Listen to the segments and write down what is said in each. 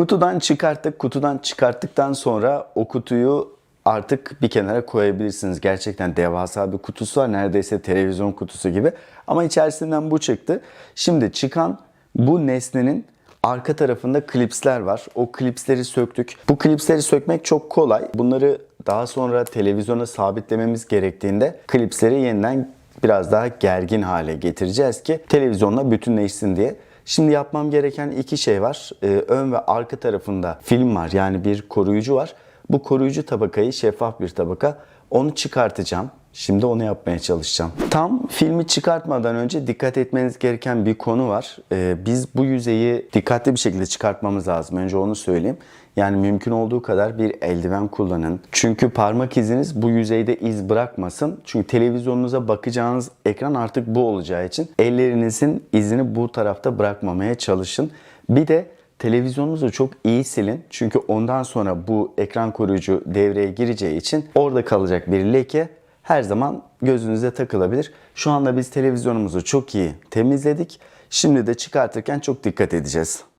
Kutudan çıkarttık. Kutudan çıkarttıktan sonra o kutuyu artık bir kenara koyabilirsiniz. Gerçekten devasa bir kutusu var. Neredeyse televizyon kutusu gibi. Ama içerisinden bu çıktı. Şimdi çıkan bu nesnenin arka tarafında klipsler var. O klipsleri söktük. Bu klipsleri sökmek çok kolay. Bunları daha sonra televizyona sabitlememiz gerektiğinde klipsleri yeniden biraz daha gergin hale getireceğiz ki televizyonla bütünleşsin diye. Şimdi yapmam gereken iki şey var. Ee, ön ve arka tarafında film var yani bir koruyucu var. Bu koruyucu tabakayı şeffaf bir tabaka. Onu çıkartacağım. Şimdi onu yapmaya çalışacağım. Tam filmi çıkartmadan önce dikkat etmeniz gereken bir konu var. Ee, biz bu yüzeyi dikkatli bir şekilde çıkartmamız lazım. Önce onu söyleyeyim. Yani mümkün olduğu kadar bir eldiven kullanın. Çünkü parmak iziniz bu yüzeyde iz bırakmasın. Çünkü televizyonunuza bakacağınız ekran artık bu olacağı için ellerinizin izini bu tarafta bırakmamaya çalışın. Bir de televizyonunuzu çok iyi silin. Çünkü ondan sonra bu ekran koruyucu devreye gireceği için orada kalacak bir leke her zaman gözünüze takılabilir. Şu anda biz televizyonumuzu çok iyi temizledik. Şimdi de çıkartırken çok dikkat edeceğiz.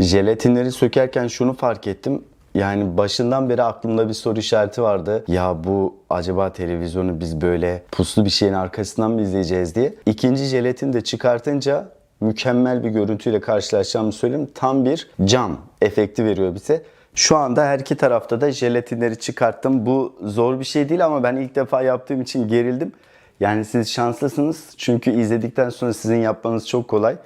Jelatinleri sökerken şunu fark ettim. Yani başından beri aklımda bir soru işareti vardı. Ya bu acaba televizyonu biz böyle puslu bir şeyin arkasından mı izleyeceğiz diye. İkinci jelatini de çıkartınca mükemmel bir görüntüyle karşılaşacağımı söyleyeyim. Tam bir cam efekti veriyor bize. Şu anda her iki tarafta da jelatinleri çıkarttım. Bu zor bir şey değil ama ben ilk defa yaptığım için gerildim. Yani siz şanslısınız çünkü izledikten sonra sizin yapmanız çok kolay.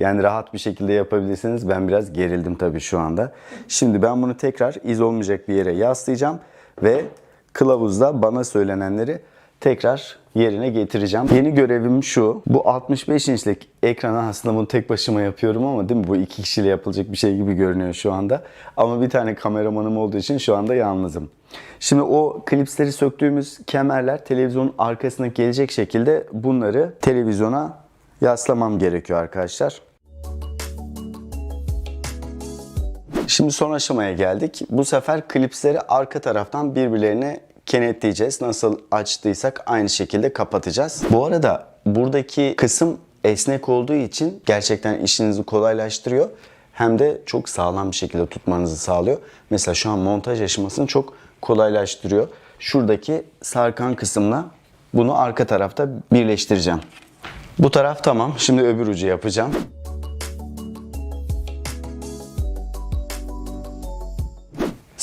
Yani rahat bir şekilde yapabilirsiniz. Ben biraz gerildim tabii şu anda. Şimdi ben bunu tekrar iz olmayacak bir yere yaslayacağım ve kılavuzda bana söylenenleri tekrar yerine getireceğim. Yeni görevim şu. Bu 65 inçlik ekrana aslında bunu tek başıma yapıyorum ama değil mi? Bu iki kişiyle yapılacak bir şey gibi görünüyor şu anda. Ama bir tane kameramanım olduğu için şu anda yalnızım. Şimdi o klipsleri söktüğümüz kemerler televizyonun arkasına gelecek şekilde bunları televizyona yaslamam gerekiyor arkadaşlar. Şimdi son aşamaya geldik. Bu sefer klipsleri arka taraftan birbirlerine kenetleyeceğiz. Nasıl açtıysak aynı şekilde kapatacağız. Bu arada buradaki kısım esnek olduğu için gerçekten işinizi kolaylaştırıyor. Hem de çok sağlam bir şekilde tutmanızı sağlıyor. Mesela şu an montaj aşamasını çok kolaylaştırıyor. Şuradaki sarkan kısımla bunu arka tarafta birleştireceğim. Bu taraf tamam. Şimdi öbür ucu yapacağım.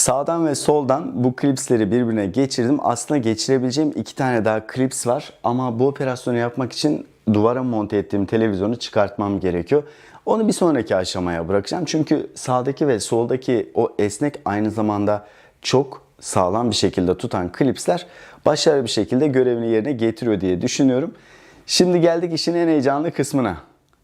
Sağdan ve soldan bu klipsleri birbirine geçirdim. Aslında geçirebileceğim iki tane daha klips var ama bu operasyonu yapmak için duvara monte ettiğim televizyonu çıkartmam gerekiyor. Onu bir sonraki aşamaya bırakacağım. Çünkü sağdaki ve soldaki o esnek aynı zamanda çok sağlam bir şekilde tutan klipsler başarılı bir şekilde görevini yerine getiriyor diye düşünüyorum. Şimdi geldik işin en heyecanlı kısmına.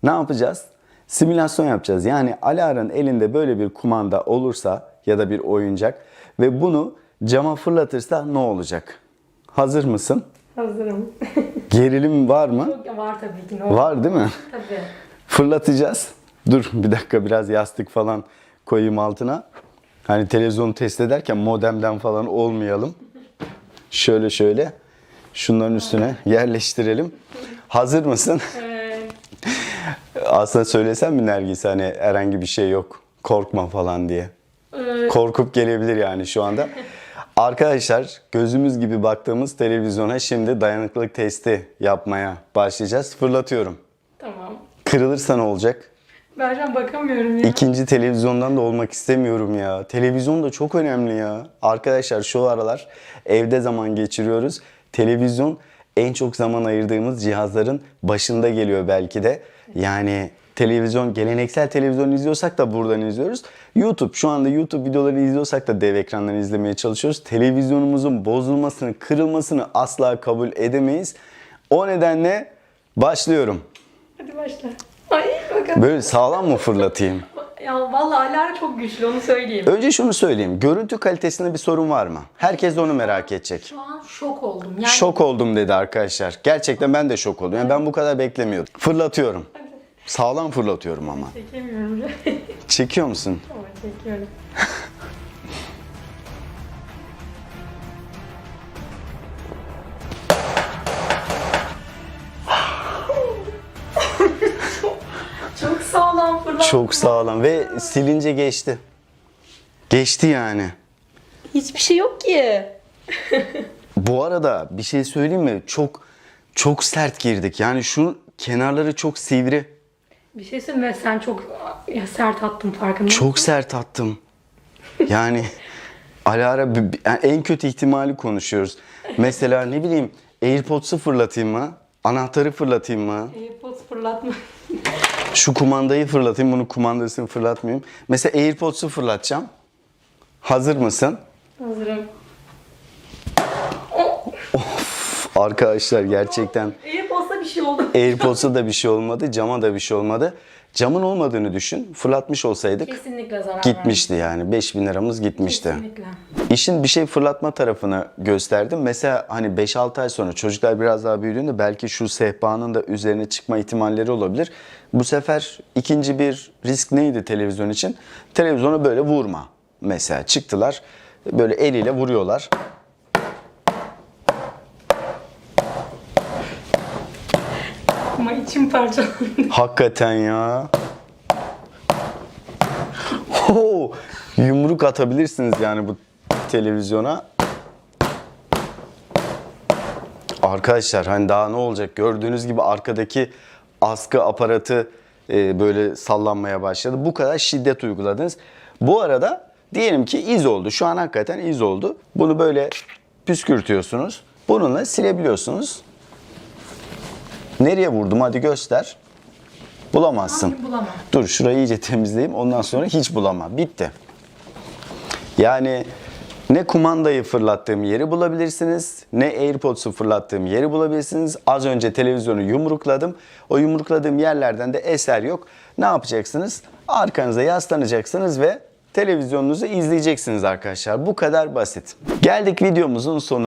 Ne yapacağız? Simülasyon yapacağız. Yani Alara'nın elinde böyle bir kumanda olursa ya da bir oyuncak ve bunu cama fırlatırsa ne olacak? Hazır mısın? Hazırım. Gerilim var mı? Çok var tabii ki. Ne olur. Var değil mi? Tabii. Fırlatacağız. Dur bir dakika biraz yastık falan koyayım altına. Hani televizyonu test ederken modemden falan olmayalım. Şöyle şöyle şunların üstüne yerleştirelim. Hazır mısın? Evet. Aslında söylesem mi Nergis hani herhangi bir şey yok. Korkma falan diye. Korkup gelebilir yani şu anda. Arkadaşlar gözümüz gibi baktığımız televizyona şimdi dayanıklılık testi yapmaya başlayacağız. Fırlatıyorum. tamam. Kırılırsa ne olacak? Ben şu an bakamıyorum ya. İkinci televizyondan da olmak istemiyorum ya. Televizyon da çok önemli ya. Arkadaşlar şu aralar evde zaman geçiriyoruz. Televizyon en çok zaman ayırdığımız cihazların başında geliyor belki de. Yani televizyon, geleneksel televizyon izliyorsak da buradan izliyoruz. YouTube, şu anda YouTube videoları izliyorsak da dev ekrandan izlemeye çalışıyoruz. Televizyonumuzun bozulmasını, kırılmasını asla kabul edemeyiz. O nedenle başlıyorum. Hadi başla. Ay bakalım. Böyle sağlam mı fırlatayım? Ya vallahi alarm çok güçlü onu söyleyeyim. Önce şunu söyleyeyim. Görüntü kalitesinde bir sorun var mı? Herkes de onu merak edecek. Şu an şok oldum. Yani Şok oldum dedi arkadaşlar. Gerçekten ben de şok oldum. Yani ben bu kadar beklemiyordum. Fırlatıyorum. Sağlam fırlatıyorum ama. Çekemiyorum. Çekiyor musun? Tamam çekiyorum. Çok sağlam fırlattı. Çok sağlam ve silince geçti. Geçti yani. Hiçbir şey yok ki. Bu arada bir şey söyleyeyim mi? Çok çok sert girdik. Yani şu kenarları çok sivri. Bir şey söyleyeyim mi? Sen çok ya, sert attın farkında? Çok sert attım. Yani Alara b- b- yani en kötü ihtimali konuşuyoruz. Mesela ne bileyim AirPods'u fırlatayım mı? Anahtarı fırlatayım mı? AirPods fırlatma. Şu kumandayı fırlatayım, bunu kumandasını fırlatmayayım. Mesela AirPods'u fırlatacağım. Hazır mısın? Hazırım. Arkadaşlar gerçekten şey oldu. AirPods'a da bir şey olmadı, cama da bir şey olmadı. Camın olmadığını düşün. Fırlatmış olsaydık Kesinlikle zarar gitmişti yani. 5000 liramız gitmişti. Kesinlikle. İşin bir şey fırlatma tarafını gösterdim. Mesela hani 5-6 ay sonra çocuklar biraz daha büyüdüğünde belki şu sehpanın da üzerine çıkma ihtimalleri olabilir. Bu sefer ikinci bir risk neydi televizyon için? Televizyona böyle vurma. Mesela çıktılar böyle eliyle vuruyorlar. Parçalandı. Hakikaten ya. Oo, yumruk atabilirsiniz yani bu televizyona. Arkadaşlar hani daha ne olacak? Gördüğünüz gibi arkadaki askı aparatı e, böyle sallanmaya başladı. Bu kadar şiddet uyguladınız. Bu arada diyelim ki iz oldu. Şu an hakikaten iz oldu. Bunu böyle püskürtüyorsunuz. Bununla silebiliyorsunuz. Nereye vurdum hadi göster. Bulamazsın. Hayır, bulamam. Dur şurayı iyice temizleyeyim ondan sonra hiç bulama. Bitti. Yani ne kumandayı fırlattığım yeri bulabilirsiniz, ne AirPods'u fırlattığım yeri bulabilirsiniz. Az önce televizyonu yumrukladım. O yumrukladığım yerlerden de eser yok. Ne yapacaksınız? Arkanıza yaslanacaksınız ve televizyonunuzu izleyeceksiniz arkadaşlar. Bu kadar basit. Geldik videomuzun sonuna.